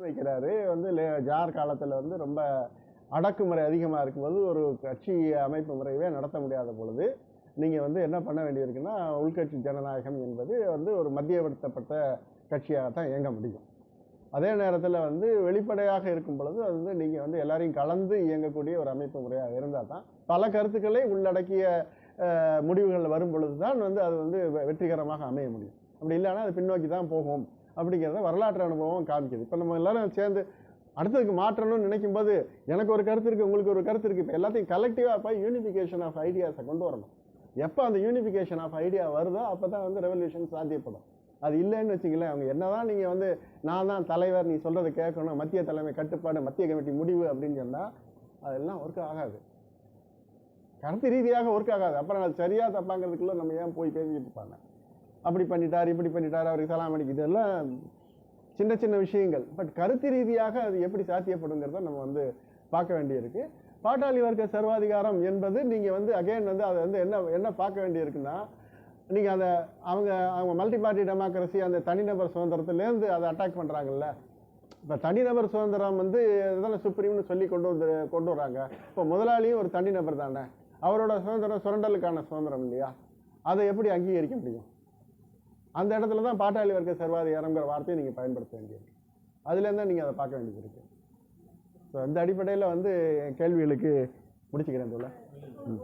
வைக்கிறாரு. வந்து லே- ஜார் காலத்தில் வந்து ரொம்ப அடக்குமுறை அதிகமாக இருக்கும்போது ஒரு கட்சி அமைப்பு முறையவே நடத்த முடியாத பொழுது நீங்கள் வந்து என்ன பண்ண வேண்டியிருக்குன்னா உள்கட்சி ஜனநாயகம் என்பது வந்து ஒரு மத்தியப்படுத்தப்பட்ட கட்சியாக தான் இயங்க முடியும். அதே நேரத்தில் வந்து வெளிப்படையாக இருக்கும் பொழுது அது வந்து நீங்கள் வந்து எல்லாரையும் கலந்து இயங்கக்கூடிய ஒரு அமைப்பு முறையாக இருந்தால் தான் பல கருத்துக்களை உள்ளடக்கிய முடிவுகள் வரும் பொழுது தான் வந்து அது வந்து வெ- வெற்றிகரமாக அமைய முடியும். அப்படி இல்லைன்னா அது பின்னோக்கி தான் போகும். அப்படிங்கிறத வரலாற்று அனுபவம் காமிக்குது. இப்போ நம்ம எல்லாரும் சேர்ந்து அடுத்ததுக்கு மாற்றணும்னு நினைக்கும் போது எனக்கு ஒரு கருத்து இருக்குது உங்களுக்கு ஒரு கருத்து இருக்குது இப்போ எல்லாத்தையும் கலெக்டிவாக போய் யூனிஃபிகேஷன் ஆஃப் ஐடியாஸை கொண்டு வரணும். எப்போ அந்த யூனிஃபிகேஷன் ஆஃப் ஐடியா வருதோ அப்போ தான் வந்து ரெவல்யூஷன் சாத்தியப்படும். அது இல்லைன்னு வச்சுங்களேன் அவங்க என்ன தான் நீங்கள் வந்து நான் தான் தலைவர் நீ சொல்கிறத கேட்கணும் மத்திய தலைமை கட்டுப்பாடு மத்திய கமிட்டி முடிவு அப்படின்னு சொன்னால் அதெல்லாம் ஒர்க் ஆகாது. கருத்து ரீதியாக ஒர்க் ஆகாது. அப்புறம் அது சரியாக தப்பாங்கிறதுக்குள்ளே நம்ம ஏன் போய் பேசிக்கிட்டு இருப்பாங்க? அப்படி பண்ணிட்டார் இப்படி பண்ணிட்டார் அவருக்கு சலாம் அடிக்கு இதெல்லாம் சின்ன சின்ன விஷயங்கள். பட் கருத்து ரீதியாக அது எப்படி சாத்தியப்படுங்கிறத நம்ம வந்து பார்க்க வேண்டியிருக்கு. பாட்டாளி வர்க்க சர்வாதிகாரம் என்பது நீங்கள் வந்து அகைன் வந்து அதை வந்து என்ன என்ன பார்க்க வேண்டியிருக்குன்னா நீங்கள் அந்த அவங்க அவங்க மல்டி பார்ட்டி டெமோக்ரஸி அந்த தனிநபர் சுதந்திரத்துலேருந்து அதை அட்டாக் பண்ணுறாங்கல்ல இப்போ தனிநபர் சுதந்திரம் வந்து இதெல்லாம் சுப்ரீம்னு சொல்லி கொண்டு வந்து கொண்டு வராங்க இப்போ முதலாளியும் ஒரு தனிநபர் தானே. அவரோட சுதந்திரம் சுரண்டலுக்கான சுதந்திரம் இல்லையா? அதை எப்படி அங்கீகரிக்க முடியும்? அந்த இடத்துல தான் பாட்டாளி வர்க்க சர்வாதிகாரங்கிற வார்த்தையை நீங்கள் பயன்படுத்த வேண்டியிருக்கு அதுலேருந்து தான் நீங்கள் அதை பார்க்க வேண்டியது இருக்கு. ஸோ அந்த அடிப்படையில் வந்து என் கேள்விகளுக்கு முடிச்சுக்கிறேன் தோல முடியும்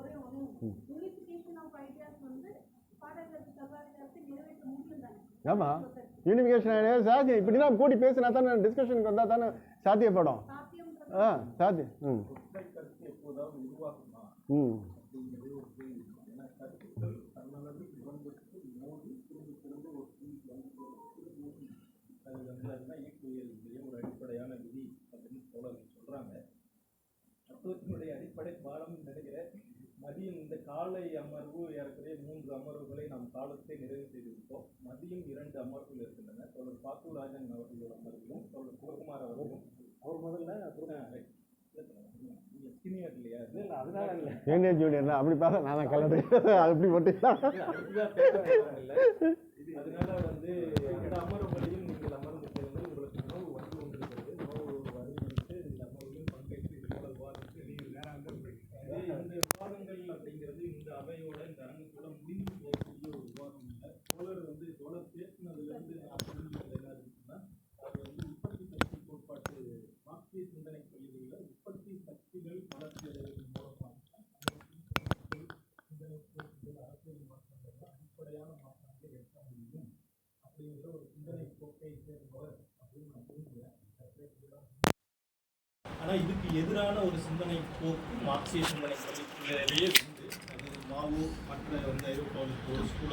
தானே ஆமாம் யூனிஃபிகேஷன் சாத்தியம். இப்படி தான் கூடி பேசினா தானே டிஸ்கஷனுக்கு வந்தால் தானே சாத்தியப்படும். சாத்தியம் ஆ சாத்தியம். ம். ம். அடிப்படை பாடம் நினைக்கிறேன். மதியம் இந்த காலை அமர்வு ஏறக்குறைய மூன்று அமர்வுகளை நாம் காலத்தை நிறைவு செய்திருக்கோம். மதியம் இரண்டு அமர்வுகள் இருக்கின்றன. தோழர் பாத்துராஜன் அவர்களோட அமர்விலும் தோழர் சிவகுமார் அவர்களும். அவர் முதல்ல நீங்க சீனியர் இல்லையா? அதனால இல்லை சீனியர் ஜூனியர் அப்படி பார்த்தா நான் கலரு அப்படி வர்றாங்கல்ல. அதனால வந்து அந்த ஆனால் இதுக்கு அப்படிங்கிற ஒரு சிந்தனை போக்கை சேர்ந்தவர் அப்படின்னு நான் புரிஞ்சுக்கிறேன் ஆனா இதுக்கு எதிரான ஒரு சிந்தனை போக்கு